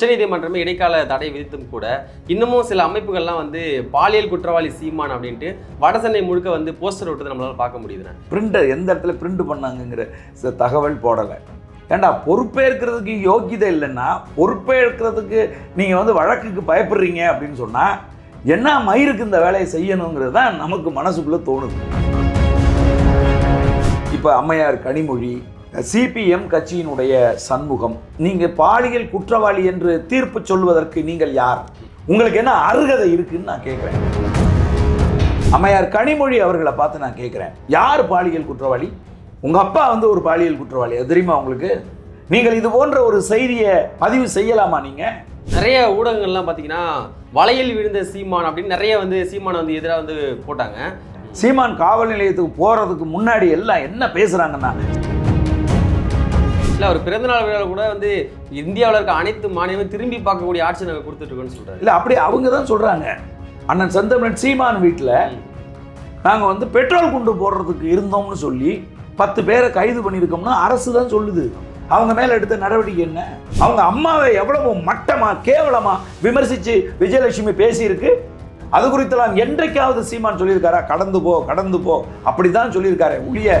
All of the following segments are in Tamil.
உச்சநீதிமன்றமே இடைக்கால தடை விதித்தும் கூட இன்னமும் சில அமைப்புகள்லாம் வந்து பாலியல் குற்றவாளி சீமான் அப்படின்ட்டு வடசென்னை முழுக்க வந்து போஸ்டர் விட்டது நம்மளால் பார்க்க முடியுதுண்ணே. பிரிண்டர் எந்த இடத்துல பிரிண்ட் பண்ணாங்கங்கிற தகவல் போடலை. ஏண்டா பொறுப்பேற்கிறதுக்கு யோக்கியதை இல்லைன்னா பொறுப்பேற்கிறதுக்கு நீங்கள் வந்து வழக்குக்கு பயப்படுறீங்க அப்படின்னு சொன்னால் என்ன மயிருக்கு இந்த வேலையை செய்யணுங்கிறது தான் நமக்கு மனசுக்குள்ளே தோணுது. இப்போ அம்மையார் கனிமொழி சிபிஎம் கட்சியினுடைய சண்முகம். நீங்கள் பாலியல் குற்றவாளி என்று தீர்ப்பு சொல்வதற்கு நீங்கள் யார்? உங்களுக்கு என்ன அருகதை இருக்குன்னு நான் கேட்குறேன். அம்மையார் கனிமொழி அவர்களை பார்த்து நான் கேட்குறேன். யார் பாலியல் குற்றவாளி? உங்கள் அப்பா வந்து ஒரு பாலியல் குற்றவாளி. அது தெரியுமா உங்களுக்கு? நீங்கள் இது போன்ற ஒரு செய்தியை பதிவு செய்யலாமா நீங்கள் நிறைய ஊடகங்கள்லாம் பார்த்தீங்கன்னா வலையில் விழுந்த சீமான் அப்படின்னு நிறைய வந்து சீமானை வந்து எதிராக வந்து போட்டாங்க. சீமான் காவல் நிலையத்துக்கு போகிறதுக்கு முன்னாடி எல்லாம் என்ன பேசுகிறாங்கன்னா இல்லை அவர் பிறந்தநாள் விழாவில் கூட வந்து இந்தியாவில் இருக்க அனைத்து மாநிலமும் திரும்பி பார்க்கக்கூடிய ஆட்சி நாங்கள் கொடுத்துட்டு இருக்கோம்னு சொல்றாரு. இல்லை அப்படி அவங்க தான் சொல்கிறாங்க அண்ணன் செந்தமிழன் சீமான் வீட்டில் நாங்கள் வந்து பெட்ரோல் குண்டு போடுறதுக்கு இருந்தோம்னு சொல்லி பத்து பேரை கைது பண்ணியிருக்கோம்னா அரசு தான் சொல்லுது. அவங்க மேலே எடுத்த நடவடிக்கை என்ன? அவங்க அம்மாவை எவ்வளவு மட்டமா கேவலமா விமர்சித்து விஜயலட்சுமி பேசியிருக்கு? அது குறித்தெல்லாம் என்றைக்காவது சீமான் சொல்லியிருக்காரா? கடந்து போ கடந்து போ. அப்படிதான் சொல்லியிருக்காரு ஒழிய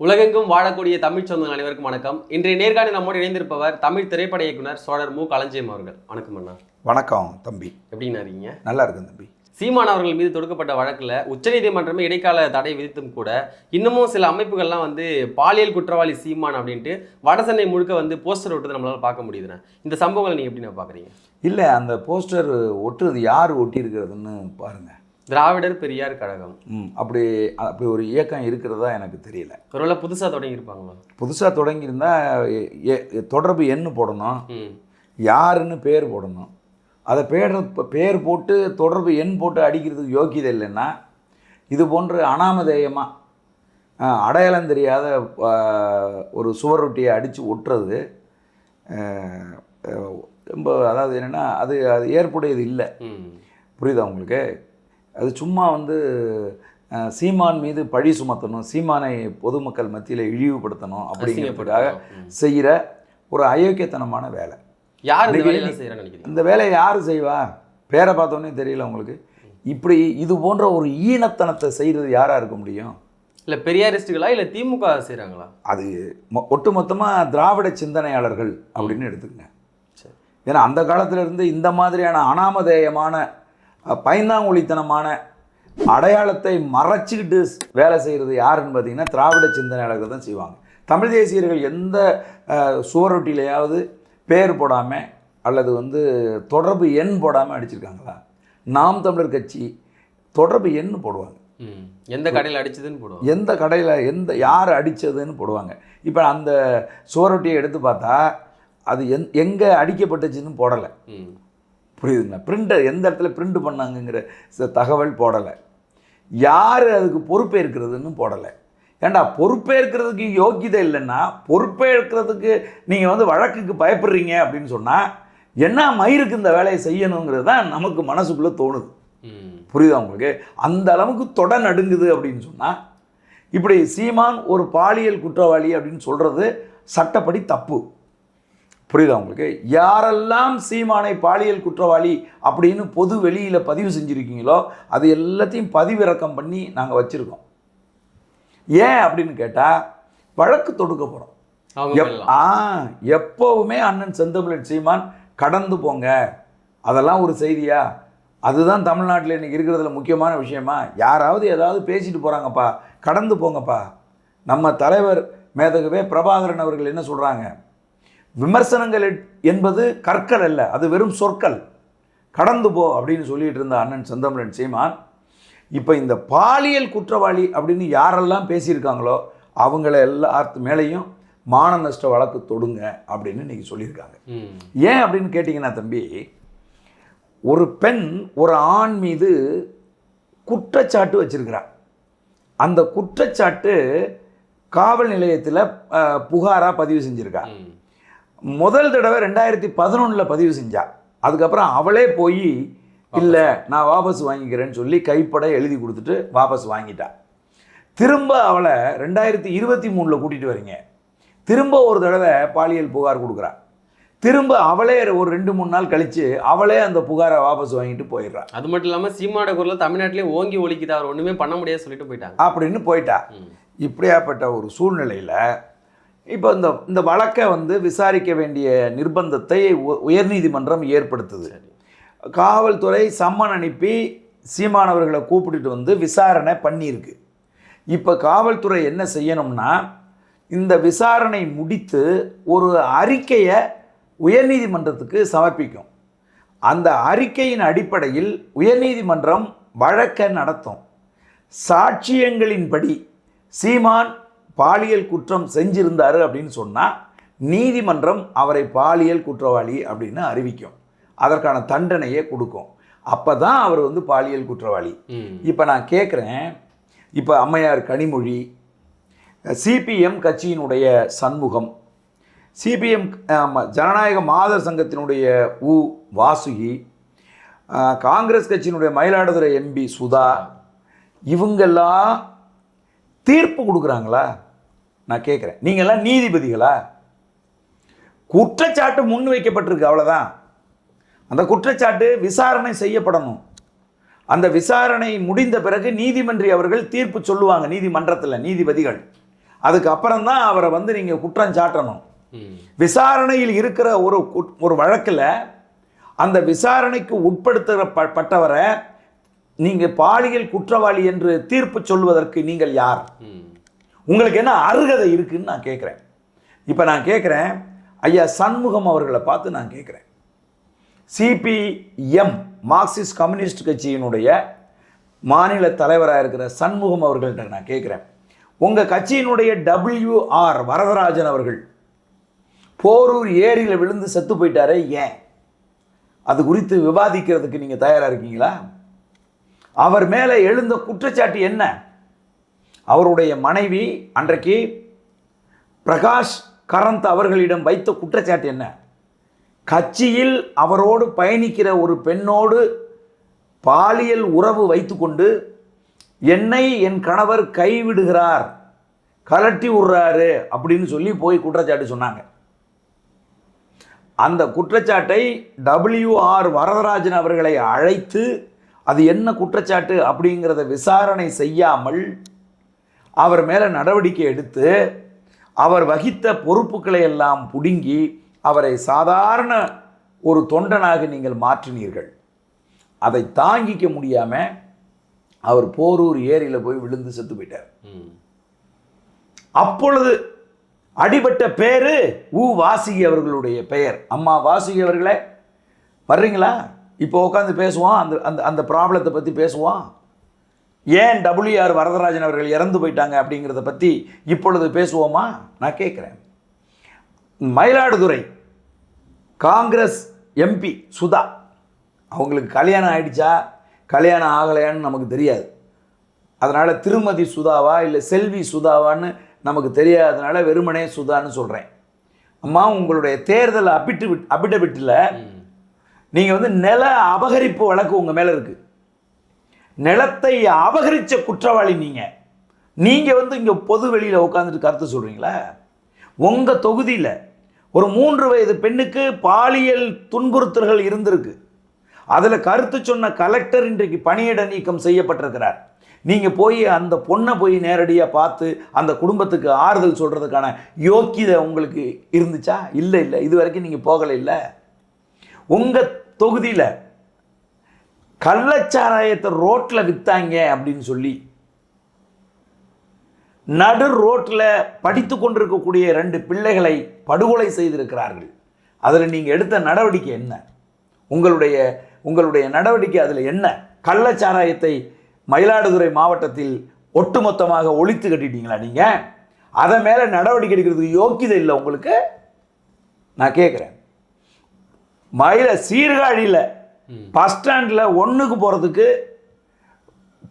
உலகெங்கும் வாழக்கூடிய தமிழ் சொந்தங்கள் அனைவருக்கும் வணக்கம். இன்றைய நேர்காணல் நம்மோடு இணைந்திருப்பவர் தமிழ் திரைப்பட இயக்குனர் சோழர் மு. களஞ்சியம் அவர்கள். வணக்கம் அண்ணா. வணக்கம் தம்பி. எப்படின்னா இருக்கீங்க? நல்லா இருக்கு தம்பி. சீமான் அவர்கள் மீது தொடுக்கப்பட்ட வழக்கில் உச்சநீதிமன்றமே இடைக்கால தடை விதித்தும் கூட இன்னமும் சில அமைப்புகள்லாம் வந்து பாலியல் குற்றவாளி சீமான் அப்படின்ட்டு வடசென்னை முழுக்க வந்து போஸ்டர் விட்டதை நம்மளால பார்க்க முடியுதுண்ணே. இந்த சம்பவங்களை நீங்கள் எப்படி நான் பார்க்குறீங்க? இல்லை அந்த போஸ்டர் ஒட்டுறது யார் ஒட்டியிருக்கிறதுன்னு பாருங்க. திராவிடர் பெரியார் கழகம். ம் அப்படி அப்படி ஒரு இயக்கம் இருக்கிறதா எனக்கு தெரியல. ஒருவேளை புதுசாக தொடங்கியிருப்பாங்களா? புதுசாக தொடங்கியிருந்தா தொடர்பு எண்ணு போடணும். யாருன்னு பேர் போடணும். அதை பேர் பேர் போட்டு தொடர்பு எண் போட்டு அடிக்கிறதுக்கு யோக்கியதை இல்லைன்னா இது போன்று அனாமதேயமாக அடையாளம் தெரியாத ஒரு சுவரொட்டியை அடித்து ஒட்டுறது ரொம்ப அதாவது என்னென்னா அது அது ஏற்புடையது இல்லை. புரியுதா உங்களுக்கு? அது சும்மா வந்து சீமான் மீது பழி சுமத்தணும் சீமானை பொதுமக்கள் மத்தியில் இழிவுபடுத்தணும் அப்படிங்கிறதுக்காக. செய்கிற ஒரு அயோக்கியத்தனமான வேலை. யார் இந்த வேலையை யார் செய்வா? பேரை பார்த்தோன்னே தெரியல உங்களுக்கு. இப்படி இது போன்ற ஒரு ஈனத்தனத்தை செய்கிறது யாராக இருக்க முடியும்? இல்லை பெரியாரிஸ்டுகளா இல்லை திமுக செய்கிறாங்களா அது ஒட்டுமொத்தமாக திராவிட சிந்தனையாளர்கள் அப்படின்னு எடுத்துக்கங்க. சரி. ஏன்னா அந்த காலத்துல இருந்து இந்த மாதிரியான அனாமதேயமான அஹ், பைந்தாங்குழித்தனமான அடையாளத்தை மறைச்சிக்கிட்டு வேலை செய்கிறது யாருன்னு பார்த்தீங்கன்னா திராவிட சிந்தனையாளர்கள் தான் செய்வாங்க. தமிழ் தேசியர்கள் எந்த அஹ், சுவரொட்டிலையாவது பேர் போடாமல் அல்லது வந்து தொடர்பு எண் போடாமல் அடிச்சிருக்காங்களா? நாம் தமிழர் கட்சி தொடர்பு எண் போடுவாங்க. எந்த கடையில் அடிச்சதுன்னு போடுவோம் எந்த கடையில் எந்த யார் அடித்ததுன்னு போடுவாங்க. இப்போ அந்த சுவரொட்டியை எடுத்து பார்த்தா அது எந் எங்கே அடிக்கப்பட்டுச்சுன்னு போடலை. புரியுதுங்களா? பிரிண்டை எந்த இடத்துல பிரிண்ட் பண்ணாங்கங்கிற தகவல் போடலை. யார் அதுக்கு பொறுப்பேற்கிறதுன்னு போடலை. ஏண்டா பொறுப்பேற்கிறதுக்கு யோக்கியதை இல்லைன்னா பொறுப்பேற்கிறதுக்கு நீங்கள் வந்து வழக்குக்கு பயப்படுறீங்க அப்படின்னு சொன்னால் என்ன மயிருக்கு இந்த வேலையை செய்யணுங்கிறது தான் நமக்கு மனசுக்குள்ளே தோணுது. புரியுதா உங்களுக்கு? அந்த அளவுக்கு தொட நடுங்குது அப்படின்னு சொன்னால் இப்படி சீமான் ஒரு பாலியல் குற்றவாளி அப்படின்னு சொல்கிறது சட்டப்படி தப்பு. புரியுதா உங்களுக்கு? யாரெல்லாம் சீமானை பாலியல் குற்றவாளி அப்படின்னு பொது வெளியில் பதிவு செஞ்சுருக்கீங்களோ அது எல்லாத்தையும் பதிவிறக்கம் பண்ணி நாங்கள் வச்சுருக்கோம். ஏன் அப்படின்னு கேட்டால் வழக்கு தொடுக்க போகிறோம். ஆ எப்போவுமே அண்ணன் செந்தமிழன் சீமான் கடந்து போங்க. அதெல்லாம் ஒரு செய்தியா? அதுதான் தமிழ்நாட்டில் இன்னைக்கு இருக்கிறதுல முக்கியமான விஷயமா? யாராவது ஏதாவது பேசிட்டு போகிறாங்கப்பா கடந்து போங்கப்பா. நம்ம தலைவர் மேதகவே பிரபாகரன் அவர்கள் என்ன சொல்கிறாங்க விமர்சனங்கள் என்பது கற்கள் அல்ல அது வெறும் சொற்கள். கடந்து போ அப்படின்னு சொல்லிட்டு இருந்த அண்ணன் செந்தமிழன் சீமான் இப்போ இந்த பாலியல் குற்றவாளி அப்படின்னு யாரெல்லாம் பேசியிருக்காங்களோ அவங்கள எல்லாத்து மேலேயும் மான நஷ்ட வழக்கு தொடுங்க அப்படின்னு இன்னைக்கு சொல்லியிருக்காங்க. ஏன் அப்படின்னு கேட்டிங்கன்னா தம்பி ஒரு பெண் ஒரு ஆண் மீது குற்றச்சாட்டு வச்சிருக்கிறார் அந்த குற்றச்சாட்டு காவல் நிலையத்தில் புகாராக பதிவு செஞ்சிருக்கா. முதல் தடவை ரெண்டாயிரத்தி பதினொன்றில் பதிவு செஞ்சா. அதுக்கப்புறம் அவளே போய் இல்லை நான் வாபஸ் வாங்கிக்கிறேன்னு சொல்லி கைப்பட எழுதி கொடுத்துட்டு வாபஸ் வாங்கிட்டா. திரும்ப அவளை ரெண்டாயிரத்தி இருபத்தி மூணில் கூட்டிகிட்டு வரீங்க. திரும்ப ஒரு தடவை பாலியல் புகார் கொடுக்குறா. திரும்ப அவளே ஒரு ரெண்டு மூணு நாள் கழித்து அவளே அந்த புகாரை வாபஸ் வாங்கிட்டு போயிடுறா. அது மட்டும் இல்லாம சீமாட குரல தமிழ்நாட்டிலே ஓங்கி ஒலிக்குது? அவர் ஒண்ணுமே பண்ண முடியாது சொல்லிட்டு போயிட்டாங்க. அப்படின்னு போயிட்டா. இப்படியாப்பட்ட ஒரு சூழ்நிலையில் இப்போ இந்த இந்த வழக்கை வந்து விசாரிக்க வேண்டிய நிர்பந்தத்தை உயர்நீதிமன்றம் ஏற்படுத்துது. காவல்துறை சம்மன் அனுப்பி சீமானவர்களை கூப்பிட்டுட்டு வந்து விசாரணை பண்ணியிருக்கு. இப்போ காவல்துறை என்ன செய்யணும்னா இந்த விசாரணை முடித்து ஒரு அறிக்கையை உயர்நீதிமன்றத்துக்கு சமர்ப்பிக்கும். அந்த அறிக்கையின் அடிப்படையில் உயர்நீதிமன்றம் வழக்கை நடத்தும். சாட்சியங்களின்படி சீமான் பாலியல் குற்றம் செஞ்சிருந்தாரு அப்படின்னு சொன்னால் நீதிமன்றம் அவரை பாலியல் குற்றவாளி அப்படின்னு அறிவிக்கும். அதற்கான தண்டனையை கொடுக்கும். அப்போ தான் அவர் வந்து பாலியல் குற்றவாளி. இப்போ நான் கேட்குறேன் இப்போ அம்மையார் கனிமொழி சிபிஎம் கட்சியினுடைய சண்முகம் சிபிஎம் ஜனநாயக மாதர் சங்கத்தினுடைய உ வாசுகி காங்கிரஸ் கட்சியினுடைய மயிலாடுதுறை எம்பி சுதா இவங்கெல்லாம் தீர்ப்பு கொடுக்குறாங்களா? நான் கேட்குறேன் நீங்கள்லாம் நீதிபதிகளா? குற்றச்சாட்டு முன் வைக்கப்பட்டிருக்கு அவ்வளோதான் அந்த குற்றச்சாட்டு விசாரணை செய்யப்படணும். அந்த விசாரணை முடிந்த பிறகு நீதிமன்றி அவர்கள் தீர்ப்பு சொல்லுவாங்க நீதிமன்றத்தில் நீதிபதிகள். அதுக்கு அப்புறம் தான் அவரை வந்து நீங்கள் குற்றம் சாட்டணும். விசாரணையில் இருக்கிற ஒரு ஒரு வழக்கில் அந்த விசாரணைக்கு உட்படுத்தப்பட்டவரை நீங்கள் பாலியல் குற்றவாளி என்று தீர்ப்பு சொல்வதற்கு நீங்கள் யார். உங்களுக்கு என்ன அருகதை இருக்குதுன்னு நான் கேட்குறேன். இப்போ நான் கேட்குறேன் ஐயா சண்முகம் அவர்களை பார்த்து நான் கேட்குறேன். சிபிஎம் மார்க்சிஸ்ட் கம்யூனிஸ்ட் கட்சியினுடைய மாநில தலைவராக இருக்கிற சண்முகம் அவர்கள்ட்ட நான் கேட்குறேன். உங்கள் கட்சியினுடைய டபிள்யூஆர் வரதராஜன் அவர்கள் போரூர் ஏரியில் விழுந்து செத்து போயிட்டாரே ஏன்? அது குறித்து விவாதிக்கிறதுக்கு நீங்கள் தயாராக இருக்கீங்களா? அவர் மேலே எழுந்த குற்றச்சாட்டு என்ன? அவருடைய மனைவி அன்றைக்கு பிரகாஷ் கரந்த் அவர்களிடம் வைத்த குற்றச்சாட்டு என்ன? கட்சியில் அவரோடு பயணிக்கிற ஒரு பெண்ணோடு பாலியல் உறவு வைத்துக்கொண்டு என்னை என் கணவர் கைவிடுகிறார் கலட்டி விடுறாரு அப்படின்னு சொல்லி போய் குற்றச்சாட்டு சொன்னாங்க. அந்த குற்றச்சாட்டை டபிள்யூஆர் வரதராஜன் அவர்களை அழைத்து அது என்ன குற்றச்சாட்டு அப்படிங்கிறத விசாரணை செய்யாமல் அவர் மேலே நடவடிக்கை எடுத்து அவர் வகித்த பொறுப்புகளை எல்லாம் புடுங்கி அவரை சாதாரண ஒரு தொண்டனாக நீங்கள் மாற்றினீர்கள். அதை தாங்கிக்க முடியாமல் அவர் போரூர் ஏரியில் போய் விழுந்து செத்து போயிட்டார். அப்பொழுது அடிபட்ட பேரு உ வாசுகி அவர்களுடைய பெயர். அம்மா வாசுகி அவர்களே வர்றீங்களா? இப்போ உட்காந்து பேசுவோம் அந்த அந்த அந்த ப்ராப்ளத்தை பற்றி பேசுவோம். ஏன் டபிள்யூஆர் வரதராஜன் அவர்கள் இறந்து போயிட்டாங்க அப்படிங்கிறத பற்றி இப்பொழுது பேசுவோமா? நான் கேட்குறேன். மயிலாடுதுறை காங்கிரஸ் எம்பி சுதா அவங்களுக்கு கல்யாணம் ஆயிடுச்சா? கல்யாணம் ஆகலையான்னு நமக்கு தெரியாது. அதனால் திருமதி சுதாவா இல்லை செல்வி சுதாவான்னு நமக்கு தெரியாதனால வெறுமனே சுதான்னு சொல்கிறேன் அம்மா உங்களுடைய தேர்தல் அபிட்டு அபிடபிட்டில் ம். நீங்கள் வந்து நில அபகரிப்பு வழக்கு உங்கள் மேலே இருக்குது நிலத்தை அபகரித்த குற்றவாளி நீங்கள் நீங்கள் வந்து இங்கே பொது வெளியில் உட்காந்துட்டு கருத்து சொல்கிறீங்களா உங்கள் தொகுதியில் ஒரு மூன்று வயது பெண்ணுக்கு பாலியல் துன்புறுத்தல்கள் இருந்திருக்கு. அதில் கருத்து சொன்ன கலெக்டர் இன்றைக்கு பணியிட நீக்கம் செய்யப்பட்டிருக்கிறார். நீங்கள் போய் அந்த பொண்ணை போய் நேரடியாக பார்த்து அந்த குடும்பத்துக்கு ஆறுதல் சொல்கிறதுக்கான யோக்கியதை உங்களுக்கு இருந்துச்சா? இல்லை இல்லை. இது வரைக்கும் நீங்கள் போகலை இல்லை? உங்கள் தொகுதியில் கள்ளச்சாராயத்தை ரோட்டில் விற்றாங்க அப்படின்னு சொல்லி நடு ரோட்டில் படித்து கொண்டிருக்கக்கூடிய ரெண்டு பிள்ளைகளை படுகொலை செய்திருக்கிறார்கள். அதில் நீங்கள் எடுத்த நடவடிக்கை என்ன? உங்களுடைய உங்களுடைய நடவடிக்கை அதில் என்ன? கள்ளச்சாராயத்தை மயிலாடுதுறை மாவட்டத்தில் ஒட்டுமொத்தமாக ஒழித்து கட்டிட்டீங்களா நீங்கள் அதை மேலே நடவடிக்கை எடுக்கிறதுக்கு யோக்கியதை இல்லை உங்களுக்கு? நான் கேட்குறேன். மயில சீர்காழியில் பஸ் ஸ்டாண்டில் ஒன்றுக்கு போகிறதுக்கு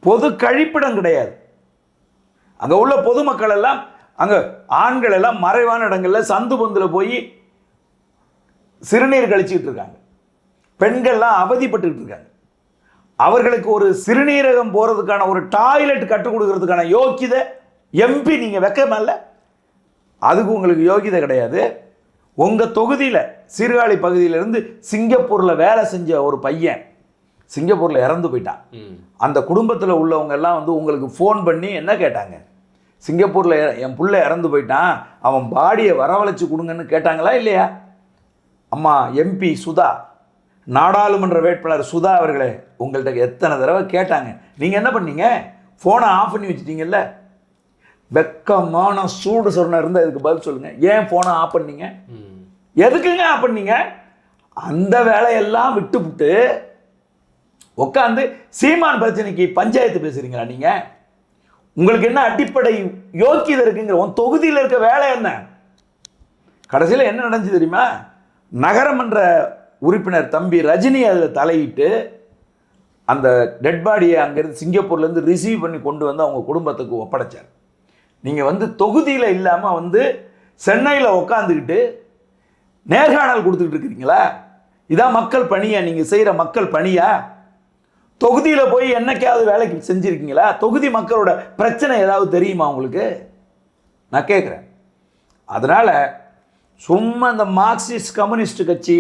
பொது கழிப்பிடம் கிடையாது. அங்கே உள்ள பொதுமக்கள் எல்லாம் அங்கே ஆண்கள் எல்லாம் மறைவான இடங்களில் சந்து பொந்தில் போய் சிறுநீர் கழிச்சிக்கிட்டு இருக்காங்க. பெண்கள்லாம் அவதிப்பட்டுக்கிட்டு இருக்காங்க. அவர்களுக்கு ஒரு சிறுநீரகம் போகிறதுக்கான ஒரு டாய்லெட் கற்றுக் கொடுக்கறதுக்கான யோக்கியதை எம்பி நீங்கள் வைக்கமல்ல அதுக்கு உங்களுக்கு யோகிதை கிடையாது. உங்கள் தொகுதியில் சீர்காழி பகுதியிலேருந்து சிங்கப்பூரில் வேலை செஞ்ச ஒரு பையன் சிங்கப்பூரில் இறந்து போயிட்டான். அந்த குடும்பத்தில் உள்ளவங்க எல்லாம் வந்து உங்களுக்கு ஃபோன் பண்ணி என்ன கேட்டாங்க? சிங்கப்பூரில் என் புள்ள இறந்து போயிட்டான் அவன் பாடியை வரவழைச்சு கொடுங்கன்னு கேட்டாங்களா இல்லையா? அம்மா எம்பி சுதா நாடாளுமன்ற வேட்பாளர் சுதா அவர்களே உங்கள்கிட்ட எத்தனை தடவை கேட்டாங்க. நீங்கள் என்ன பண்ணீங்க? ஃபோனை ஆஃப் பண்ணி வச்சிட்டீங்கல்ல? வெக்கமான சூடு சொன்ன இருந்தால் இதுக்கு பதில் சொல்லுங்கள் ஏன் ஃபோனை ஆஃப் பண்ணீங்க? எதுக்குங்க ஆஃப் பண்ணீங்க? அந்த வேலையெல்லாம் விட்டுவிட்டு உட்காந்து சீமான் பிரச்சனைக்கு பஞ்சாயத்து பேசுகிறீங்களா நீங்கள் உங்களுக்கு என்ன அடிப்படை யோக்கியதை இருக்குங்கிற உன் தொகுதியில் இருக்க வேலை என்ன? கடைசியில் என்ன நடந்துச்சு தெரியுமா? நகரமன்ற உறுப்பினர் தம்பி ரஜினி அதில் தலையிட்டு அந்த டெட் பாடியை அங்கேருந்து சிங்கப்பூர்லேருந்து ரிசீவ் பண்ணி கொண்டு வந்து அவங்க குடும்பத்துக்கு ஒப்படைச்சார். நீங்கள் வந்து தொகுதியில் இல்லாமல் வந்து சென்னையில் உட்காந்துக்கிட்டு நேர்காணல் கொடுத்துக்கிட்டு இருக்கிறீங்களா? இதான் மக்கள் பணியா? நீங்கள் செய்கிற மக்கள் பணியா? தொகுதியில் போய் என்னைக்காவது வேலைக்கு செஞ்சுருக்கீங்களா? தொகுதி மக்களோட பிரச்சனை ஏதாவது தெரியுமா உங்களுக்கு? நான் கேட்குறேன் அதனால் சும்மா இந்த மார்க்சிஸ்ட் கம்யூனிஸ்ட் கட்சி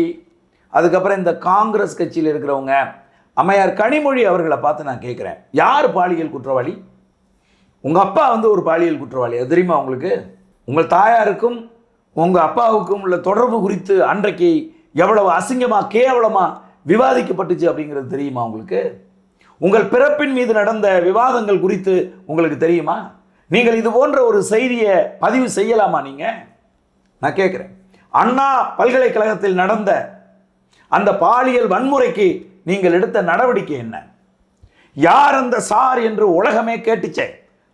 அதுக்கப்புறம் இந்த காங்கிரஸ் கட்சியில் இருக்கிறவங்க அம்மையார் கனிமொழி அவர்களை பார்த்து நான் கேட்குறேன் யார் பாலியல் குற்றவாளி? உங்கள் அப்பா வந்து ஒரு பாலியல் குற்றவாளி. அது தெரியுமா உங்களுக்கு? உங்கள் தாயாருக்கும் உங்கள் அப்பாவுக்கும் உள்ள தொடர்பு குறித்து அன்றைக்கு எவ்வளவு அசிங்கமாக கேவலமாக விவாதிக்கப்பட்டுச்சு அப்படிங்கிறது தெரியுமா உங்களுக்கு? உங்கள் பிறப்பின் மீது நடந்த விவாதங்கள் குறித்து உங்களுக்கு தெரியுமா? நீங்கள் இது போன்ற ஒரு செய்தியை பதிவு செய்யலாமா நீங்கள் நான் கேட்குறேன். அண்ணா பல்கலைக்கழகத்தில் நடந்த அந்த பாலியல் வன்முறைக்கு நீங்கள் எடுத்த நடவடிக்கை என்ன? யார் அந்த சார் என்று உலகமே கேட்டுச்சே?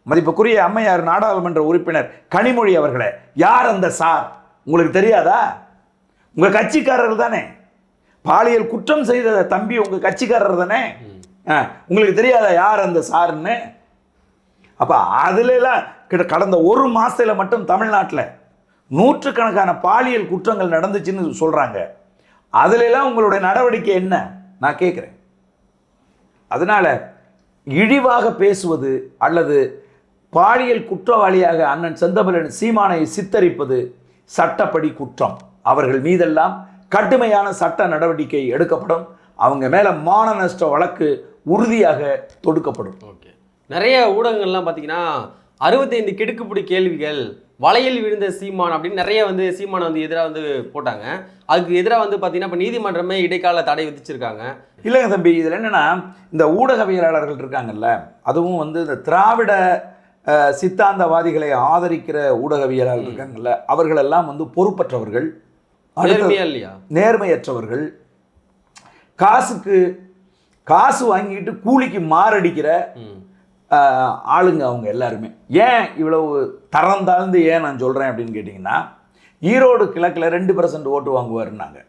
மதிப்புக்குரிய அம்மையார் நாடாளுமன்ற உறுப்பினர் கனிமொழி அவர்களே யார் அந்த சார்? உங்களுக்கு தெரியாதா? உங்கள் கட்சிக்காரர் தானே. பாலியல் குற்றம் செய்த தம்பி உங்கள் கட்சிக்காரர் தானே. ஆ, உங்களுக்கு தெரியாதா யார் அந்த சாருன்னு அப்போ அதுலலாம் கிட்ட கடந்த ஒரு மாதத்தில் மட்டும் தமிழ்நாட்டில் நூற்றுக்கணக்கான பாலியல் குற்றங்கள் நடந்துச்சுன்னு சொல்கிறாங்க அதுலலாம் உங்களுடைய நடவடிக்கை என்ன? நான் கேட்குறேன் அதனால் இழிவாக பேசுவது அல்லது பாலியல் குற்றவாளியாக அண்ணன் செந்தமிழன் சீமானை சித்தரிப்பது சட்டப்படி குற்றம். அவர்கள் மீதெல்லாம் கடுமையான சட்ட நடவடிக்கை எடுக்கப்படும். அவங்க மேலே மான நஷ்ட வழக்கு உறுதியாக தொடுக்கப்படும். ஓகே. நிறைய ஊடகங்கள்லாம் பார்த்தீங்கன்னா அறுபத்தைந்து கிடுக்குப்பிடி கேள்விகள் வலையில் விழுந்த சீமான் அப்படின்னு நிறைய வந்து சீமானை வந்து எதிராக வந்து போட்டாங்க. அதுக்கு எதிராக வந்து பார்த்தீங்கன்னா இப்போ நீதிமன்றமே இடைக்கால தடை விதிச்சிருக்காங்க. இல்லைங்க தம்பி இதில் என்னென்னா இந்த ஊடகவியலாளர்கள் இருக்காங்கல்ல அதுவும் வந்து இந்த திராவிட சித்தாந்தவாதிகளை ஆதரிக்கிற ஊடகவியலாளர்கள் இருக்காங்கல்ல அவர்களெல்லாம் வந்து பொறுப்பற்றவர்கள். நேர்மையற்றவர்கள். காசுக்கு காசு வாங்கிட்டு கூலிக்கு மாரடிக்கிற ஆளுங்க அவங்க எல்லாருமே. ஏன் இவ்வளவு தரம் தாழ்ந்து ஏன் நான் சொல்கிறேன் அப்படின்னு கேட்டிங்கன்னா ஈரோடு கிழக்கில் ரெண்டு பர்சன்ட் ஓட்டு வாங்குவாருன்னாங்க.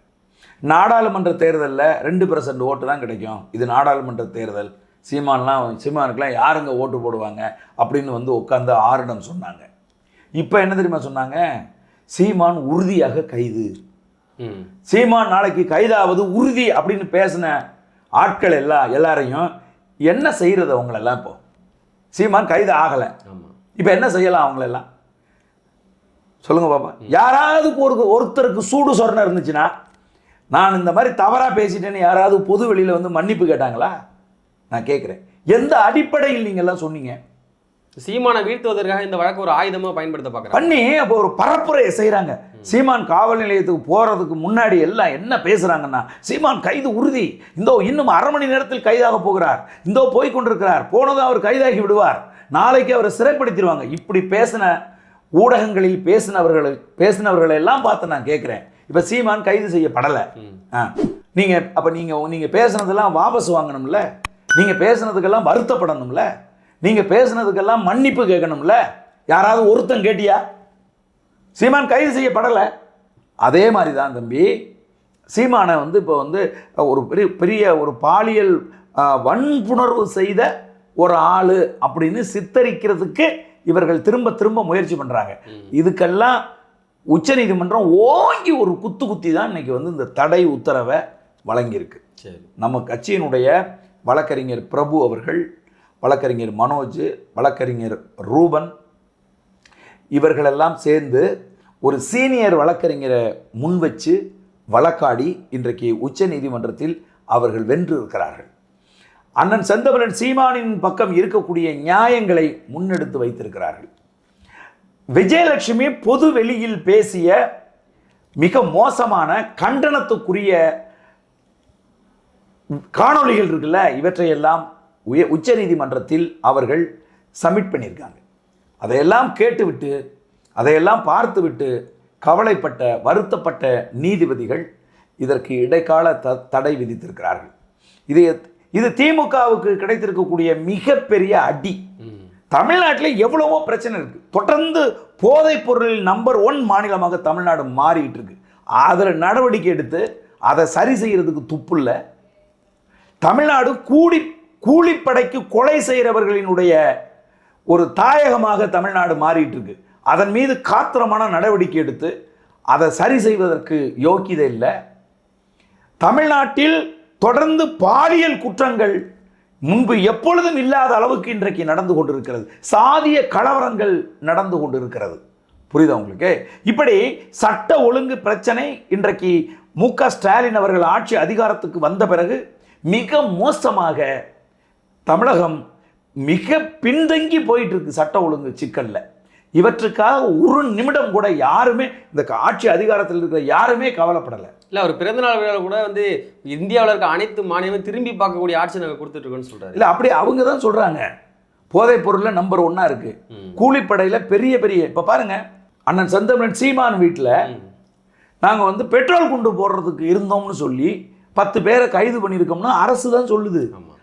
நாடாளுமன்ற தேர்தலில் ரெண்டு பர்சன்ட் ஓட்டு தான் கிடைக்கும். இது நாடாளுமன்ற தேர்தல். சீமான்லாம் சீமானுக்கெலாம் யாருங்க ஓட்டு போடுவாங்க? அப்படின்னு வந்து உட்காந்து ஆரிடம் சொன்னாங்க. இப்போ என்ன தெரியுமா சொன்னாங்க? சீமான் உறுதியாக கைது. ம். சீமான் நாளைக்கு கைதாவது உறுதி அப்படின்னு பேசின ஆட்கள் எல்லாம் எல்லாரையும் என்ன செய்கிறது அவங்களெல்லாம் இப்போ? சீமான் கைது ஆகலை. இப்போ என்ன செய்யலாம் அவங்களெல்லாம்? சொல்லுங்க பாப்பா. யாராவது ஒரு ஒருத்தருக்கு சூடு சொரணை இருந்துச்சுன்னா நான் இந்த மாதிரி தவறாக பேசிட்டேன்னு யாராவது பொது வெளியில் வந்து மன்னிப்பு கேட்டாங்களா? நான் கேட்குறேன் எந்த அடிப்படையில் நீங்க எல்லாம் சொன்னீங்க? சீமானை வீழ்த்துவதற்காக இந்த வழக்கு ஒரு ஆயுதமாக பயன்படுத்த பார்க்குறாங்க. பண்ணி அப்போ ஒரு பரப்புரையை செய்கிறாங்க சீமான் காவல் நிலையத்துக்கு போகிறதுக்கு முன்னாடி எல்லாம் என்ன பேசுகிறாங்கன்னா சீமான் கைது உறுதி. இந்தோ இன்னும் அரை மணி நேரத்தில் கைதாக போகிறார். இந்தோ போய் கொண்டிருக்கிறார். போனதும் அவர் கைதாகி விடுவார். நாளைக்கு அவரை சிறைப்படுத்திடுவாங்க. இப்படி பேசின ஊடகங்களில் பேசினவர்கள் பேசினவர்களை எல்லாம் பார்த்து நான் கேட்குறேன் இப்போ சீமான் கைது செய்யப்படலை. ஆ. நீங்கள் அப்போ நீங்கள் நீங்கள் பேசுனதெல்லாம் வாபஸ் வாங்கணும்ல? நீங்கள் பேசுனதுக்கெல்லாம் வருத்தப்படணும்ல. நீங்கள் பேசுனதுக்கெல்லாம் மன்னிப்பு கேட்கணும்ல. யாராவது ஒருத்தன் கேட்டியா? சீமான் கைது செய்யப்படலை. அதே மாதிரி தான் தம்பி சீமானை வந்து இப்போ வந்து ஒரு பெரிய பெரிய ஒரு பாலியல் வன்புணர்வு செய்த ஒரு ஆள் அப்படின்னு சித்தரிக்கிறதுக்கு இவர்கள் திரும்ப திரும்ப முயற்சி பண்ணுறாங்க. இதுக்கெல்லாம் உச்சநீதிமன்றம் ஓங்கி ஒரு குத்து குத்தி தான் இன்னைக்கு வந்து இந்த தடை உத்தரவை வழங்கியிருக்கு. சரி. நம்ம கட்சியினுடைய வழக்கறிஞர் பிரபு அவர்கள் வழக்கறிஞர் மனோஜ் வழக்கறிஞர் ரூபன் இவர்களெல்லாம் சேர்ந்து ஒரு சீனியர் வழக்கறிஞரை முன் வச்சு வழக்காடி இன்றைக்கு உச்ச நீதிமன்றத்தில் அவர்கள் வென்றிருக்கிறார்கள். அண்ணன் செந்தமரன் சீமானின் பக்கம் இருக்கக்கூடிய நியாயங்களை முன்னெடுத்து வைத்திருக்கிறார்கள். விஜயலட்சுமி பொது வெளியில் பேசிய மிக மோசமான கண்டனத்துக்குரிய காணொளிகள் இருக்குல்ல இவற்றையெல்லாம் உய உச்சநீதிமன்றத்தில் அவர்கள் சப்மிட் பண்ணியிருக்காங்க. அதையெல்லாம் கேட்டுவிட்டு அதையெல்லாம் பார்த்துவிட்டு கவலைப்பட்ட வருத்தப்பட்ட நீதிபதிகள் இதற்கு இடைக்கால த தடை விதித்திருக்கிறார்கள். இது இது திமுகவுக்கு கிடைத்திருக்கக்கூடிய மிகப்பெரிய அடி. தமிழ்நாட்டில் எவ்வளவோ பிரச்சனை இருக்கு. தொடர்ந்து போதைப் பொருளில் நம்பர் ஒன் மாநிலமாக தமிழ்நாடு மாறிக்கிட்டு இருக்கு. அதில் நடவடிக்கை எடுத்து அதை சரி செய்யறதுக்கு துப்புல்ல தமிழ்நாடு கூலி கூலிப்படைக்கு கொலை செய்கிறவர்களினுடைய ஒரு தாயகமாக தமிழ்நாடு மாறிட்டு இருக்கு அதன் மீது காத்திரமான நடவடிக்கை எடுத்து அதை சரி செய்வதற்கு யோக்கியதை இல்லை. தமிழ்நாட்டில் தொடர்ந்து பாலியல் குற்றங்கள் முன்பு எப்பொழுதும் இல்லாத அளவுக்கு இன்றைக்கு நடந்து கொண்டிருக்கிறது. சாதிய கலவரங்கள் நடந்து கொண்டிருக்கிறது. புரியுதா உங்களுக்கு? இப்படி சட்ட ஒழுங்கு பிரச்சனை இன்றைக்கு மு க ஸ்டாலின் அவர்கள் ஆட்சி அதிகாரத்துக்கு வந்த பிறகு மிக மோசமாக தமிழகம் மிக பின்தங்கி போயிட்டு இருக்கு சட்ட ஒழுங்கு சிக்கல்ல. இவற்றுக்காக ஒரு நிமிடம் கூட யாருமே இந்த ஆட்சி அதிகாரத்தில் இருக்கிற யாருமே கவலைப்படலை. இல்ல அவர் பிறந்தநாள் விழாவில் கூட வந்து இந்தியாவில் இருக்க அனைத்து மாநிலமும் திரும்பி பார்க்கக்கூடிய ஆட்சி நாங்கள் கொடுத்துட்டு இருக்கோம்னு சொல்றாரு. இல்லை அப்படி அவங்க தான் சொல்கிறாங்க போதைப் பொருளில் நம்பர் ஒன்றா இருக்குது. கூலிப்படையில் பெரிய பெரிய இப்போ பாருங்க அண்ணன் செந்தமிழன் சீமான் வீட்டில். நாங்கள் வந்து பெட்ரோல் குண்டு போடுறதுக்கு இருந்தோம்னு சொல்லி பத்து பேரை கைது பண்ணியிருக்கோம்னா அரசு தான் சொல்லுது.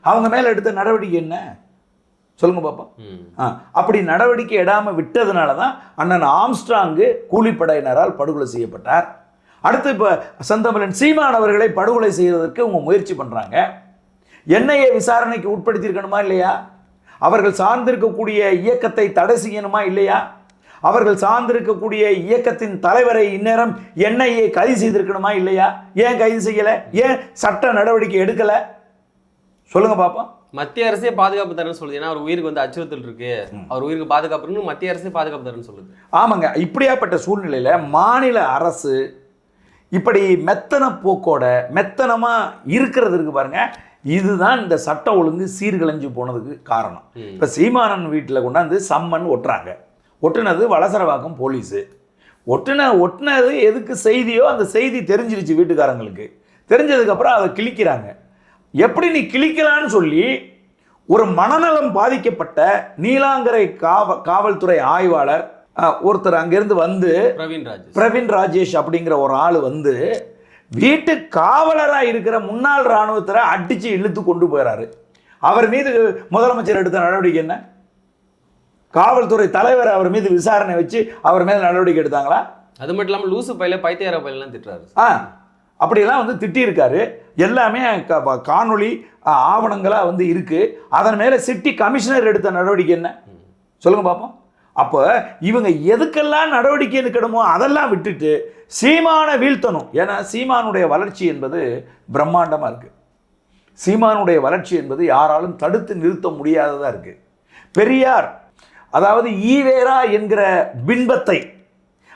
அவங்க மேலே எடுத்த நடவடிக்கை என்ன? சொல்லுங்க பாப்பா. அப்படி நடவடிக்கை எடாம விட்டதுனால தான் அண்ணன் ஆம்ஸ்ட்ராங்கு கூலிப்படையினரால் படுகொலை செய்யப்பட்டார். அடுத்து இப்போ செந்தமிழன் சீமான் அவர்களை படுகொலை செய்வதற்கு அவங்க முயற்சி பண்ணுறாங்க என்ஐஏ விசாரணைக்கு உட்படுத்தியிருக்கணுமா இல்லையா? அவர்கள் சார்ந்திருக்கக்கூடிய இயக்கத்தை தடை செய்யணுமா இல்லையா? அவர்கள் சார்ந்திருக்கக்கூடிய இயக்கத்தின் தலைவரை இந்நேரம் என்ஐஏ கைது செய்திருக்கணுமா இல்லையா? ஏன் கைது செய்யலை? ஏன் சட்ட நடவடிக்கை எடுக்கலை? சொல்லுங்க பாப்பா மத்திய அரசே பாதுகாப்பு தரேன்னு சொல்லுது. ஏன்னா அவர் உயிருக்கு வந்து அச்சுறுத்தல் இருக்கு. அவர் உயிருக்கு பாதுகாப்பு மத்திய அரசே பாதுகாப்பு தரேன்னு சொல்லுது. ஆமாங்க. இப்படியாப்பட்ட சூழ்நிலையில் மாநில அரசு இப்படி மெத்தன போக்கோட மெத்தனமாக இருக்கிறது இருக்கு பாருங்க. இதுதான் இந்த சட்ட ஒழுங்கு சீர்குலைஞ்சு போனதுக்கு காரணம். இப்போ சீமானன் வீட்டில் கொண்டாந்து சம்மன் ஒட்டுறாங்க. ஒட்டுனது வலசரவாக்கம் போலீஸு. ஒட்டுன ஒட்டுனது எதுக்கு செய்தியோ அந்த செய்தி தெரிஞ்சிருச்சு வீட்டுக்காரங்களுக்கு. தெரிஞ்சதுக்கப்புறம் அதை கிழிக்கிறாங்க. எப்படி நீ கிழிக்கலான்னு சொல்லி ஒரு மனநலம் பாதிக்கப்பட்ட நீலாங்கரை காவ காவல்துறை ஆய்வாளர் ஒருத்தர் அங்கேருந்து வந்து பிரவீன் ராஜ் பிரவீன் ராஜேஷ் அப்படிங்கிற ஒரு ஆள் வந்து வீட்டு காவலராக இருக்கிற முன்னாள் இராணுவத்தரை அடித்து இழுத்து கொண்டு போயிறாரு. அவர் மீது முதலமைச்சர் எடுத்த நடவடிக்கை என்ன? காவல்துறை தலைவர் அவர் மீது விசாரணை வச்சு அவர் மேல நடவடிக்கை எடுத்தாங்களா? அது மட்டும் இல்லாமல் லூசு பையில பைத்தியார பையெல்லாம் திட்டுறாரு. ஆ அப்படியெல்லாம் வந்து திட்டியிருக்காரு. எல்லாமே காணொளி ஆ, ஆவணங்களா வந்து இருக்கு. அதன் மேல சிட்டி கமிஷனர் எடுத்த நடவடிக்கை என்ன? சொல்லுங்க பார்ப்போம் அப்போ இவங்க எதுக்கெல்லாம் நடவடிக்கை எடுக்கணுமோ அதெல்லாம் விட்டுட்டு சீமானை வீழ்த்தணும். ஏன்னா சீமானுடைய வளர்ச்சி என்பது பிரம்மாண்டமாக இருக்கு. சீமானுடைய வளர்ச்சி என்பது யாராலும் தடுத்து நிறுத்த முடியாததா இருக்கு. பெரியார் அதாவது ஈவேரா என்கிற பின்பத்தை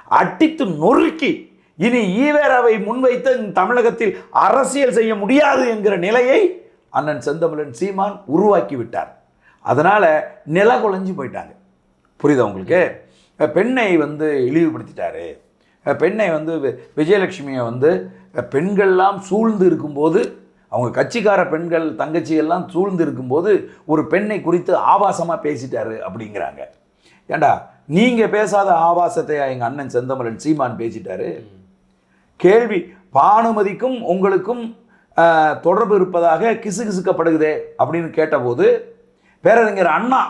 அடித்து நொறுக்கி இனி ஈவேராவை முன்வைத்து தமிழகத்தில் அரசியல் செய்ய முடியாது என்கிற நிலையை அண்ணன் செந்தமிழன் சீமான் உருவாக்கி விட்டார் அதனால் நில குலைஞ்சு போயிட்டாங்க. புரியுதா உங்களுக்கு? பெண்ணை வந்து இழிவுபடுத்திட்டாரு. பெண்ணை வந்து வி- விஜயலட்சுமியை வந்து பெண்கள்லாம் சூழ்ந்து இருக்கும்போது அவங்க கட்சிக்கார பெண்கள் தங்கச்சி எல்லாம் சூழ்ந்து இருக்கும்போது ஒரு பெண்ணை குறித்து ஆபாசமாக பேசிட்டாரு அப்படிங்கிறாங்க. ஏண்டா நீங்கள் பேசாத ஆபாசத்தை எங்கள் அண்ணன் செந்தமிழன் சீமான் பேசிட்டாரு? கேள்வி பானுமதிக்கும் உங்களுக்கும் தொடர்பு இருப்பதாக கிசுகிசுக்கப்படுகுதே அப்படின்னு கேட்டபோது பேரறிஞர் அண்ணா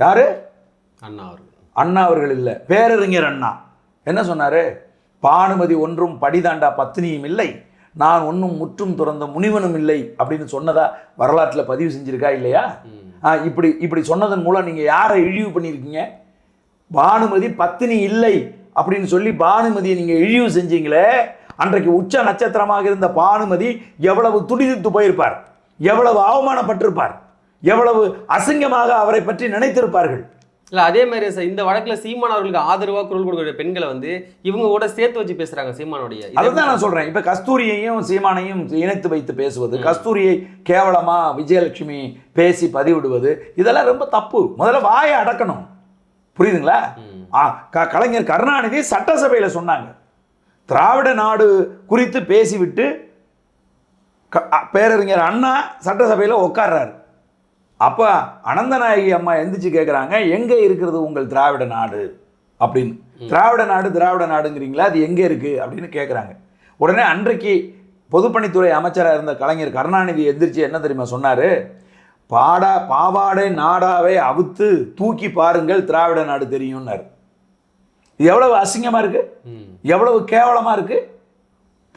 யாரு? அண்ணா அவர்கள். அண்ணா அவர்கள் இல்லை பேரறிஞர் அண்ணா. என்ன சொன்னாரு? பானுமதி ஒன்றும் படிதாண்டா பத்தினியும் இல்லை. நான் ஒன்றும் முற்றும் துறந்த முனிவனும் இல்லை அப்படின்னு சொன்னதா வரலாற்றில் பதிவு செஞ்சிருக்கா இல்லையா? இப்படி இப்படி சொன்னதன் மூலம் நீங்கள் யாரை இழிவு பண்ணியிருக்கீங்க? பானுமதி பத்தினி இல்லை அப்படின்னு சொல்லி பானுமதியை நீங்கள் இழிவு செஞ்சீங்களே அன்றைக்கு உச்ச நட்சத்திரமாக இருந்த பானுமதி எவ்வளவு துடிதுத்து போயிருப்பார் எவ்வளவு அவமானப்பட்டிருப்பார் எவ்வளவு அசிங்கமாக அவரை பற்றி நினைத்திருப்பார்கள். இல்ல அதே மாதிரி சார் இந்த வழக்குல சீமான் அவர்களுக்கு ஆதரவா குரல் கொடுக்கிற பெண்களை வந்து இவங்க கூட சேர்த்து வச்சு பேசுறாங்க சீமானுடைய. அதுதான் நான் சொல்றேன். இப்ப கஸ்தூரியையும் சீமானையும் இணைத்து வைத்து பேசுவது கஸ்தூரியை கேவலமா விஜயலட்சுமி பேசி பதிவிடுவது இதெல்லாம் ரொம்ப தப்பு. முதல்ல வாயை அடக்கணும். புரியுதுங்களா. ஆ, கலைஞர் கருணாநிதி சட்டசபையில சொன்னாங்க. திராவிட நாடு குறித்து பேசிவிட்டு பேரறிஞர் அண்ணா சட்டசபையில உட்கார்றாரு. அப்ப அனந்தநாயகி அம்மா எந்திரிச்சு கேட்குறாங்க எங்க இருக்கிறது உங்கள் திராவிட நாடு? அப்படின்னு. திராவிட நாடு திராவிட நாடுங்கிறீங்களா? அது எங்கே இருக்கு? அப்படின்னு கேட்குறாங்க உடனே அன்றைக்கு பொதுப்பணித்துறை அமைச்சராக இருந்த கலைஞர் கருணாநிதி எந்திரிச்சு என்ன தெரியுமா சொன்னாரு? பாடா பாவாடை நாடாவை அவுத்து தூக்கி பாருங்கள் திராவிட நாடு தெரியும்னாரு. இது எவ்வளவு அசிங்கமா இருக்கு? ம். எவ்வளவு கேவலமா இருக்கு?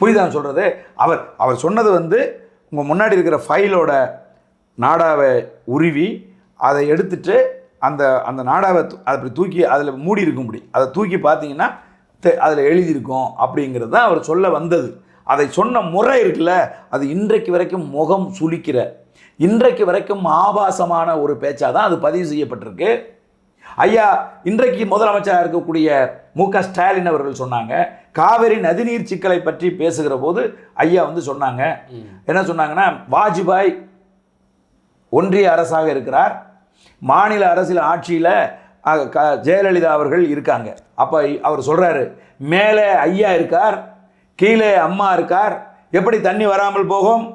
புரியுதா நான் சொல்றது? அவர் அவர் சொன்னது வந்து உங்க முன்னாடி இருக்கிற ஃபைலோட நாடாவை உருவி அதை எடுத்துட்டு அந்த அந்த நாடாவை அதை அப்படி தூக்கி அதில் மூடி இருக்கும்படி. அதை தூக்கி பார்த்தீங்கன்னா அதில் எழுதியிருக்கும் அப்படிங்கிறது தான் அவர் சொல்ல வந்தது. அதை சொன்ன முறை இருக்குல்ல அது இன்றைக்கு வரைக்கும் முகம் சுளிக்கிற இன்றைக்கு வரைக்கும் ஆபாசமான ஒரு பேச்சாக தான் அது பதிவு செய்யப்பட்டிருக்கு. ஐயா இன்றைக்கு முதலமைச்சராக இருக்கக்கூடிய மு க ஸ்டாலின் அவர்கள் சொன்னாங்க காவிரி நதிநீர் சிக்கலை பற்றி பேசுகிற போது ஐயா வந்து சொன்னாங்க. என்ன சொன்னாங்கன்னா வாஜ்பாய் ஒன்றிய அரசாக இருக்கிறார். மாநில அரசியல் ஆட்சியில் க ஜெயலலிதா அவர்கள் இருக்காங்க. அப்போ அவர் சொல்கிறாரு மேலே ஐயா இருக்கார் கீழே அம்மா இருக்கார் எப்படி தண்ணி வராமல் போகும்?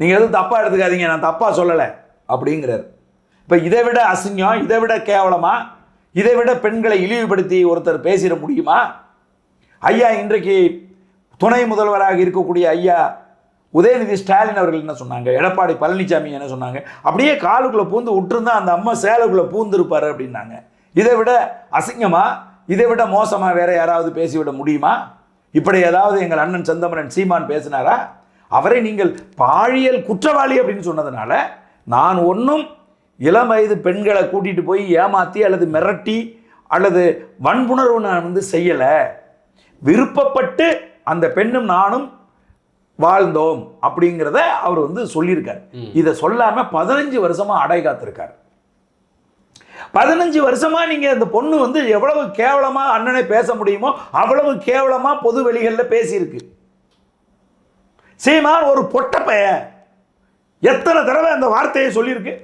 நீங்கள் எதுவும் தப்பாக எடுத்துக்காதீங்க நான் தப்பாக சொல்லலை அப்படிங்கிறார். இப்போ இதை விட அசிங்கம் இதை விட கேவலமா இதை விட பெண்களை இழிவுபடுத்தி ஒருத்தர் பேசிட முடியுமா? ஐயா இன்றைக்கு துணை முதல்வராக இருக்கக்கூடிய ஐயா உதயநிதி ஸ்டாலின் அவர்கள் என்ன சொன்னாங்க? எடப்பாடி பழனிசாமி என்ன சொன்னாங்க? அப்படியே காலுக்குள்ளே பூந்து விட்டுருந்தா அந்த அம்மா சேலைக்குள்ளே பூந்துருப்பாரு அப்படின்னாங்க. இதை விட அசிங்கமா? இதை விட மோசமாக வேற யாராவது பேசிவிட முடியுமா? இப்படி ஏதாவது எங்கள் அண்ணன் செந்தமரன் சீமான் பேசினாரா? அவரை நீங்கள் பாழியல் குற்றவாளி அப்படின்னு சொன்னதுனால நான் ஒன்றும் இளம் வயது பெண்களை கூட்டிட்டு போய் ஏமாத்தி அல்லது மிரட்டி அல்லது வன்புணர்வு நான் வந்து செய்யலை. விருப்பப்பட்டு அந்த பெண்ணும் நானும் வாழ்ந்தோம் அப்படிங்கிறத அவர் வந்து சொல்லியிருக்கார். இதை சொல்லாம பதினஞ்சு வருஷமா அடை காத்திருக்கார். பதினஞ்சு வருஷமா நீங்க இந்த பொண்ணு வந்து எவ்வளவு கேவலமா அண்ணனை பேச முடியுமோ அவ்வளவு கேவலமா பொது வெளிகள்ல பேசியிருக்கு. சீமான் ஒரு பொட்ட பையன். எத்தனை தடவை அந்த வார்த்தையை சொல்லியிருக்கு.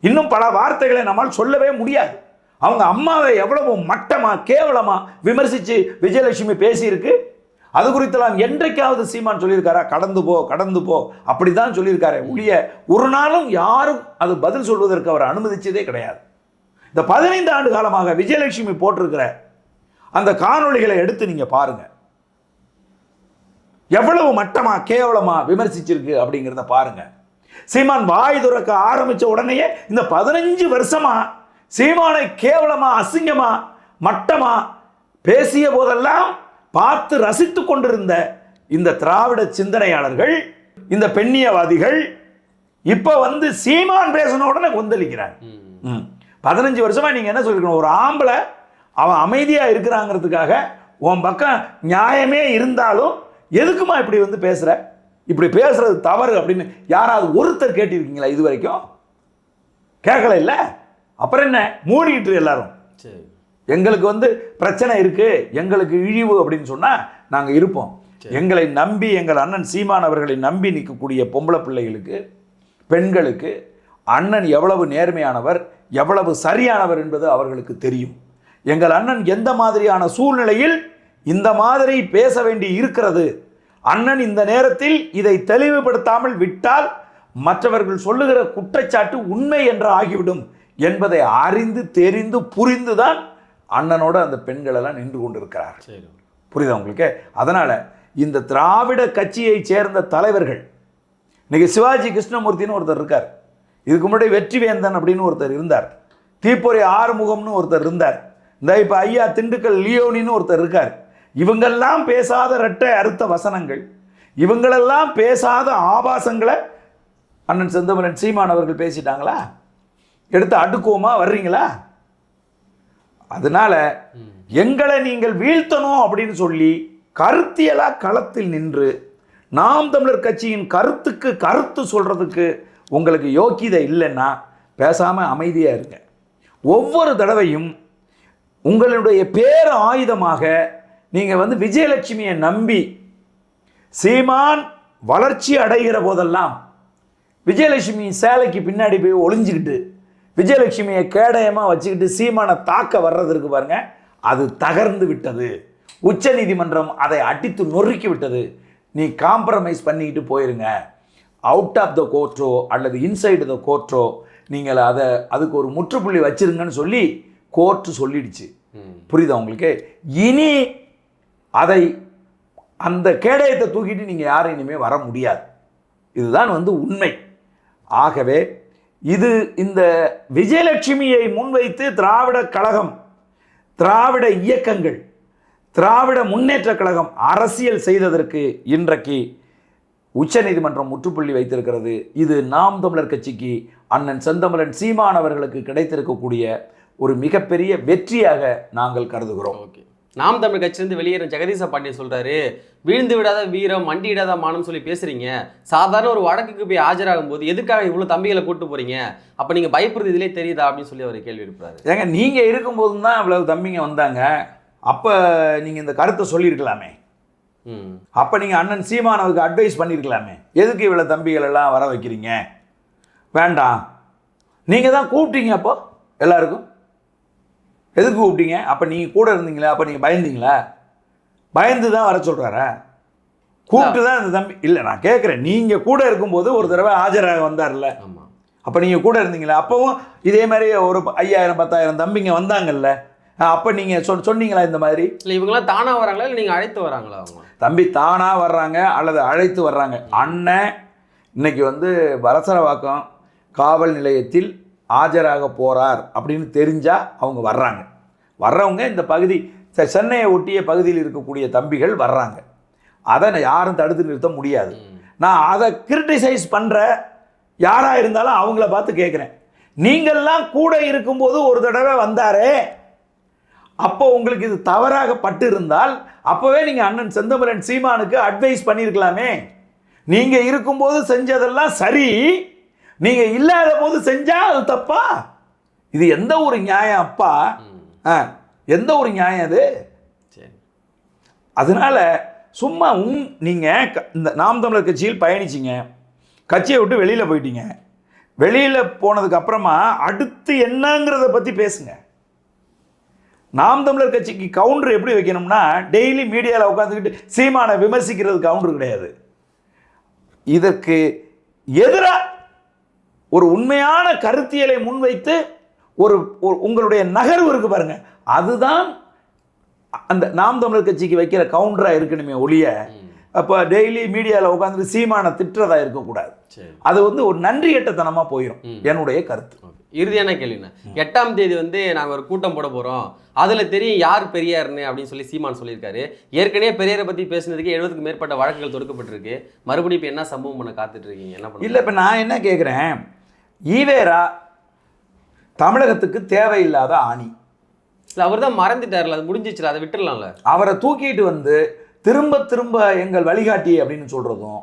இன்னும் பல வார்த்தைகளை நம்மால் சொல்லவே முடியாது. அவங்க அம்மாவை எவ்வளவு மட்டமா கேவலமா விமர்சிச்சு விஜயலட்சுமி பேசியிருக்கு. அது குறித்தெல்லாம் என்றைக்காவது சீமான் சொல்லியிருக்காரா? கடந்து போ கடந்து போ. அப்படிதான் சொல்லியிருக்காரு ஒழிய ஒரு நாளும் யாரும் அது பதில் சொல்வதற்கு அவர் அனுமதிச்சதே கிடையாது. இந்த பதினைந்து ஆண்டு காலமாக விஜயலட்சுமி போட்டிருக்கிற அந்த காணொளிகளை எடுத்து நீங்க பாருங்க. எவ்வளவு மட்டமா கேவலமா விமர்சிச்சிருக்கு அப்படிங்கிறத பாருங்க. சீமான் வாய் துறக்க ஆரம்பிச்ச உடனேயே இந்த பதினஞ்சு வருஷமா சீமானை கேவலமா அசிங்கமா மட்டமா பேசிய போதெல்லாம் பார்த்து ரசித்து கொண்டிருந்த இந்த திராவிட சிந்தனையாளர்கள் இந்த பெண்ணியவாதிகள் இப்ப வந்து சீமான் பேசின உடனே கொந்தளிக்கிறாங்க. பதினஞ்சு வருஷமா நீங்க என்ன சொல்லிருக்கணும்? ஒரு ஆம்பளை அவன் அமைதியா இருக்கிறாங்கிறதுக்காக உன் பக்கம் நியாயமே இருந்தாலும் எதுக்குமா இப்படி வந்து பேசுற? இப்படி பேசுறது தவறு அப்படின்னு யாராவது ஒருத்தர் கேட்டிருக்கீங்களா இது வரைக்கும் கேட்கல இல்ல? அப்புறம் என்ன? மூடிட்டு எல்லாரும். சரி. எங்களுக்கு வந்து பிரச்சனை இருக்கு எங்களுக்கு இழிவு அப்படின்னு சொன்னா நாங்க இருப்போம். எங்களை நம்பி எங்கள் அண்ணன் சீமான் அவர்களை நம்பி நிற்கக்கூடிய பொம்பளை பிள்ளைகளுக்கு பெண்களுக்கு அண்ணன் எவ்வளவு நேர்மையானவர் எவ்வளவு சரியானவர் என்பது அவர்களுக்கு தெரியும். எங்கள் அண்ணன் எந்த மாதிரியான சூழ்நிலையில் இந்த மாதிரி பேச வேண்டி இருக்கிறது? அண்ணன் இந்த நேரத்தில் இதை தெளிவுபடுத்தாமல் விட்டால் மற்றவர்கள் சொல்லுகிற குற்றச்சாட்டு உண்மை என்று ஆகிவிடும் என்பதை அறிந்து தெரிந்து புரிந்துதான் அண்ணனோட அந்த பெண்கள் எல்லாம் நின்று கொண்டிருக்கிறார் சரி. புரியுதா உங்களுக்கு? அதனால இந்த திராவிட கட்சியை சேர்ந்த தலைவர்கள் இன்னைக்கு சிவாஜி கிருஷ்ணமூர்த்தின்னு ஒருத்தர் இருக்கார். இதுக்கு முன்னாடி வெற்றிவேந்தன் அப்படின்னு ஒருத்தர் இருந்தார். தீப்பொறி ஆறுமுகம்னு ஒருத்தர் இருந்தார். இந்த இப்போ ஐயா திண்டுக்கல் லியோனின்னு ஒருத்தர் இருக்கார். இவங்கெல்லாம் பேசாத ரெட்டை அறுத்த வசனங்கள் இவங்களெல்லாம் பேசாத ஆபாசங்களை அண்ணன் செந்தமரன் சீமான் அவர்கள் பேசிட்டாங்களா? எடுத்து அடுக்குவோமா? வர்றீங்களா? அதனால எங்களை நீங்கள் வீழ்த்தணும் அப்படின்னு சொல்லி கருத்தியலா களத்தில் நின்று நாம் தமிழர் கட்சியின் கருத்துக்கு கருத்து சொல்றதுக்கு உங்களுக்கு யோக்கியதை இல்லைன்னா பேசாம அமைதியா இருங்க. ஒவ்வொரு தடவையும் உங்களுடைய பேர ஆயுதமாக நீங்க வந்து விஜயலட்சுமியை நம்பி சீமான் வளர்ச்சி அடைகிற போதெல்லாம் விஜயலட்சுமி சேலைக்கு பின்னாடி போய் ஒளிஞ்சுக்கிட்டு விஜயலட்சுமியை கேடயமாக வச்சுக்கிட்டு சீமானை தாக்க வர்றது இருக்கு பாருங்க. அது தகர்ந்து விட்டது. உச்சநீதிமன்றம் அதை அடித்து நொறுக்கி விட்டது. நீ காம்ப்ரமைஸ் பண்ணிக்கிட்டு போயிருங்க. அவுட் ஆஃப் த கோர்ட்டோ அல்லது இன்சைடு த கோர்ட்டோ நீங்கள் அதை அதுக்கு ஒரு முற்றுப்புள்ளி வச்சிருங்கன்னு சொல்லி கோர்ட்டு சொல்லிடுச்சு. புரியுதா உங்களுக்கு? இனி அதை அந்த கேடயத்தை தூக்கிட்டு நீங்கள் யாரும் இனிமேல் வர முடியாது. இதுதான் வந்து உண்மை. ஆகவே இது இந்த விஜயலட்சுமியை முன்வைத்து திராவிட கழகம் திராவிட இயக்கங்கள் திராவிட முன்னேற்ற கழகம் அரசியல் செய்ததற்கு இன்றைக்கு உச்சநீதிமன்றம் முற்றுப்புள்ளி வைத்திருக்கிறது. இது நாம் தமிழர் கட்சிக்கு அண்ணன் செந்தமலன் சீமான் அவர்களுக்கு கிடைத்திருக்கக்கூடிய ஒரு மிகப்பெரிய வெற்றியாக நாங்கள் கருதுகிறோம். ஓகே. நாம் தமிழ் கட்சியிலிருந்து வெளியேற ஜெகதீச பாண்டியன் சொல்றாரு வீழ்ந்து விடாத வீரம் மண்டியிடாத மானம் சொல்லி பேசுறீங்க. சாதாரண ஒரு வழக்குக்கு போய் ஆஜராகும் போது எதுக்காக இவ்வளவு தம்பிகளை கூட்டு போறீங்க? அப்ப நீங்க பயப்படுறது இதுலயே தெரியுதா அப்படின்னு சொல்லி அவர் கேள்வி எழுப்புறாரு. ஏங்க நீங்கள் இருக்கும்போது தான் இவ்வளவு தம்பிங்க வந்தாங்க. அப்போ நீங்கள் இந்த கருத்தை சொல்லியிருக்கலாமே. ம். அப்போ நீங்கள் அண்ணன் சீமானவுக்கு அட்வைஸ் பண்ணியிருக்கலாமே. எதுக்கு இவ்வளோ தம்பிகள் எல்லாம் வர வைக்கிறீங்க? வேண்டாம். நீங்கள் தான் கூப்பிட்டீங்க அப்போ எல்லாருக்கும்? எதுக்கு கூப்பிட்டீங்க? அப்போ நீங்கள் கூட இருந்தீங்களா? அப்போ நீங்கள் பயந்தீங்களா? பயந்து தான் வர சொல்கிறாரா கூப்பிட்டு தான் இந்த தம்பி இல்லை நான் கேட்குறேன் நீங்கள் கூட இருக்கும்போது ஒரு தடவை ஆஜராக வந்தார்ல. அப்போ நீங்கள் கூட இருந்தீங்களா? அப்போவும் இதே மாதிரி ஒரு ஐயாயிரம் பத்தாயிரம் தம்பிங்க வந்தாங்கல்ல. அப்போ நீங்கள் சொ சொன்னீங்களா இந்த மாதிரி? இல்ல இவங்கெல்லாம் தானா வராங்களா? இல்ல நீங்க அழைத்து வராங்களா அவங்க? தம்பி தானா வர்றாங்க அல்லது அழைத்து வர்றாங்க. அண்ணன் இன்னைக்கு வந்து வலசரவாக்கம் காவல் நிலையத்தில் ஆஜராக போறார் அப்படின்னு தெரிஞ்சா அவங்க வர்றாங்க. வர்றவங்க இந்த பகுதி சென்னையை ஒட்டிய பகுதியில் இருக்கக்கூடிய தம்பிகள் வர்றாங்க. அதை நான் யாரும் தடுத்து நிறுத்த முடியாது. நான் அதை கிரிட்டிசைஸ் பண்ற யாரா இருந்தாலும் அவங்கள பார்த்து கேட்குறேன் நீங்கள்லாம் கூட இருக்கும்போது ஒரு தடவை வந்தாரே அப்போ உங்களுக்கு இது தவறாக பட்டு இருந்தால் அப்போவே நீங்கள் அண்ணன் செந்தமரன் சீமானுக்கு அட்வைஸ் பண்ணியிருக்கலாமே நீங்கள் இருக்கும்போது செஞ்சதெல்லாம் சரி நீங்கள் இல்லாத போது செஞ்சா அது தப்பா? இது எந்த ஒரு நியாயம் அப்பா? ஆ எந்த ஒரு நியாயம் அது? அதனால சும்மா உம் நீங்கள் இந்த நாம் தமிழர் கட்சியில் பயணிச்சிங்க. கட்சியை விட்டு வெளியில் போயிட்டீங்க. வெளியில் போனதுக்கு அப்புறமா அடுத்து என்னங்கிறத பற்றி பேசுங்க. நாம் தமிழர் கட்சிக்கு கவுண்டர் எப்படி வைக்கணும்னா டெய்லி மீடியாவில் உட்காந்துக்கிட்டு சீமானை விமர்சிக்கிறது கவுண்டர் கிடையாது. இதற்கு எதிராக ஒரு உண்மையான கருத்தியலை முன்வைத்து ஒரு உங்களுடைய நகர்வு இருக்கு பாருங்க. அதுதான் அந்த நாம் தமிழர் கட்சிக்கு வைக்கிற கவுண்டரா இருக்கணுமே ஒழிய அப்போ டெய்லி மீடியாவில் உட்காந்துட்டு சீமானை திட்டுறதா இருக்கக்கூடாது. அது வந்து ஒரு நன்றி கெட்டத்தனமா போயிடும் என்னுடைய கருத்து. இறுதியான கேள்விண்ணே எட்டாம் தேதி வந்து நாங்கள் ஒரு கூட்டம் போட போகிறோம் அதில் தெரியும் யார் பெரியார்னு அப்படின்னு சொல்லி சீமான் சொல்லியிருக்காரு. ஏற்கனவே பெரியாரை பற்றி பேசுனதுக்கு எழுபதுக்கு மேற்பட்ட வழக்குகள் தொடுக்கப்பட்டிருக்கு. மறுபடியும் இப்போ என்ன சம்பவம் பண்ண காத்துட்டு இருக்கீங்க? என்ன பண்ண இல்லை இப்போ நான் என்ன கேட்குறேன் ஈவேரா தமிழகத்துக்கு தேவையில்லாத ஆணி. இல்லை அவர் தான் மறந்துட்டார்ல அது முடிஞ்சிச்சுல அதை விட்டுறலாம்ல. அவரை தூக்கிட்டு வந்து திரும்ப திரும்ப எங்கள் வழிகாட்டி அப்படின்னு சொல்கிறதும்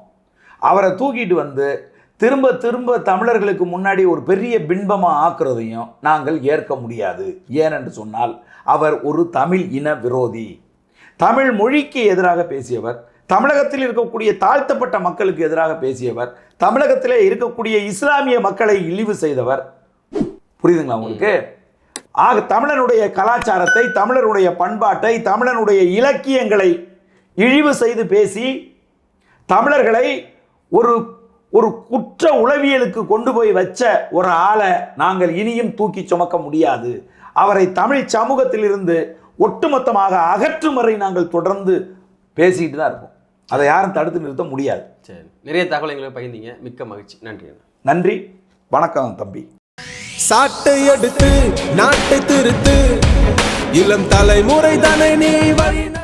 அவரை தூக்கிட்டு வந்து திரும்ப திரும்ப தமிழர்களுக்கு முன்னாடி ஒரு பெரிய பின்பமாக ஆக்குறதையும் நாங்கள் ஏற்க முடியாது. ஏனென்று சொன்னால் அவர் ஒரு தமிழ் இன விரோதி. தமிழ் மொழிக்கு எதிராக பேசியவர் தமிழகத்தில் இருக்கக்கூடிய தாழ்த்தப்பட்ட மக்களுக்கு எதிராக பேசியவர் தமிழகத்திலே இருக்கக்கூடிய இஸ்லாமிய மக்களை இழிவு செய்தவர். புரியுதுங்களா உங்களுக்கு? ஆக தமிழனுடைய கலாச்சாரத்தை தமிழருடைய பண்பாட்டை தமிழனுடைய இலக்கியங்களை இழிவு செய்து பேசி தமிழர்களை ஒரு ஒரு குற்ற உளவியலுக்கு கொண்டு போய் வச்ச ஒரு ஆளை நாங்கள் இனியும் தூக்கி சுமக்க முடியாது. அவரை தமிழ் சமூகத்திலிருந்து ஒட்டுமொத்தமாக அகற்றும் வரை நாங்கள் தொடர்ந்து பேசிக்கிட்டு தான் இருப்போம். அதை யாரும் தடுத்து நிறுத்த முடியாது. சரி. நிறைய தகவல் எங்களை பகிர்ந்தீங்க. மிக்க மகிழ்ச்சி. நன்றி. நன்றி. வணக்கம் தம்பி. சாட்டை எடுத்து நாட்டை திருத்து. இளம் தலைமுறை தானே நீ வழி